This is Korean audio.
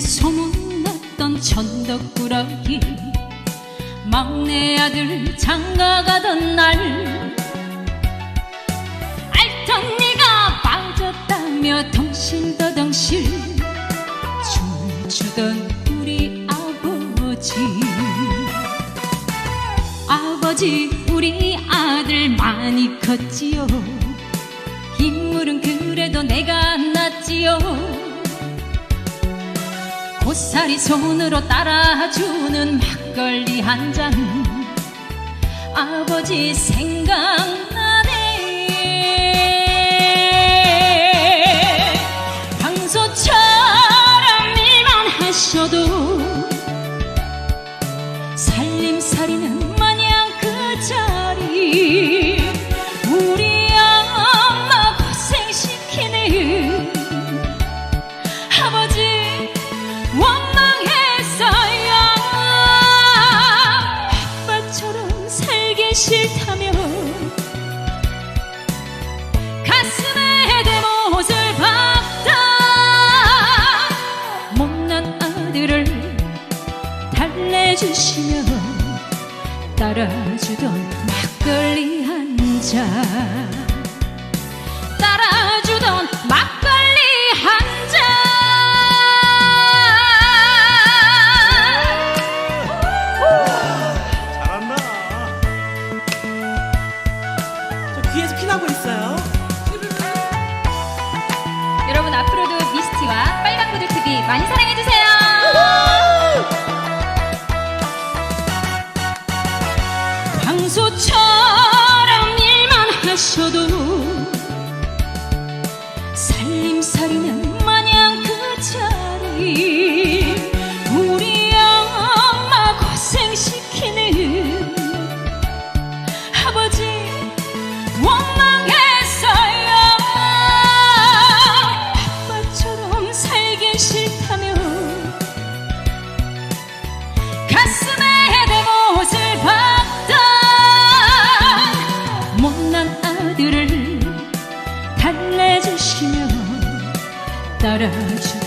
소문났던 천덕꾸러기. 막내 아들 장가가던 날. 알던 네가 빠졌다며 덩실더덩실 춤추던 우리 아버지. 아버지 우리 아들 많이 컸지요. 고사리 손으로 따라주는 막걸리 한 잔. 아버지 생각나네. 황소처럼 일만 하셔도 살림살이는 마냥 그자 달래주시며 따라주던 막걸리 한 잔 따라주던 막걸리 한 잔 잘한다. 저 귀에서 피나고 있어요. 여러분 앞으로도 미스티와 빨강구두 TV 많이 사랑해주세요 시며 따라주